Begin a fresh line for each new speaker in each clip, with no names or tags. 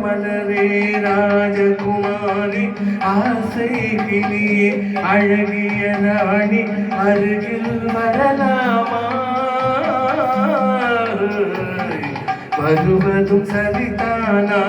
மலரே ராஜகுமாரி ஆசை கிளியே அழகிய ராணி அருகில் வரலாமா? வருவதும் சரிதானா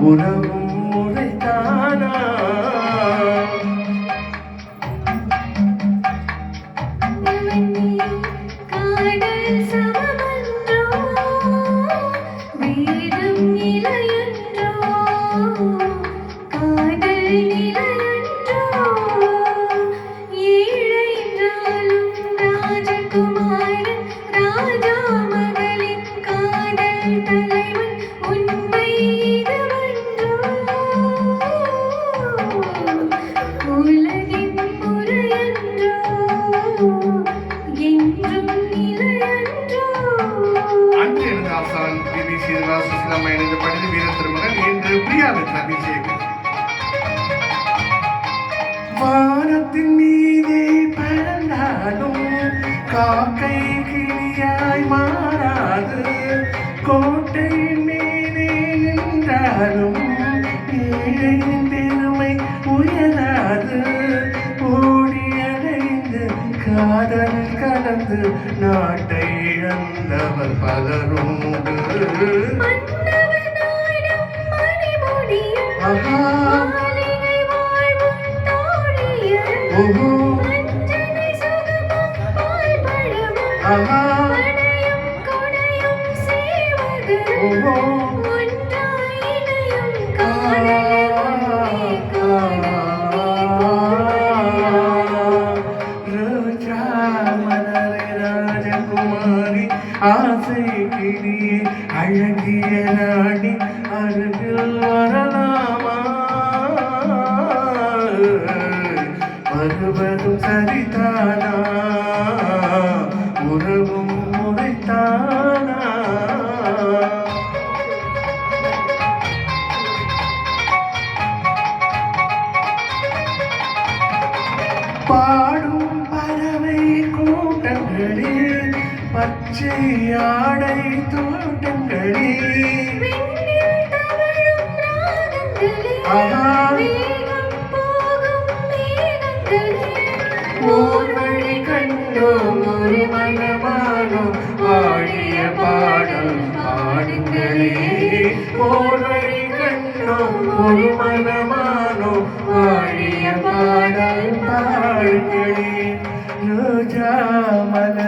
உறவும் நம்ம சுசிலாமா படித்து படித வீர திருமகன் என்று பிரியாவிற்கு அபிஷேகம். வானத்தின் மீதே பறந்தாலும் காக்கை கிளியாய் மாறாது. கோட்டை மேலே நின்றாலும் ஏழை கலந்து நாட்டை இழந்தவர் பலருண்டு ஆஹா.
மாளிகை
ஆசை கிளியே அழகிய ராணி அருகில் வரலாமா? வருவதும் சரிதானா? உறவும் முறைத்தானா? பாடும் பறவை கூட்டங்களில் பச்சை ஆடை தோட்டங்களே.
விண்ணில்
கண்டோம் ஒரு மனமானோம் பாடிய பாடல் பாடுங்களே. ஓர் கண்டோம் ஒரு மனமானோம் பாடிய பாடல் பாடுங்களே. ரோஜா மலரே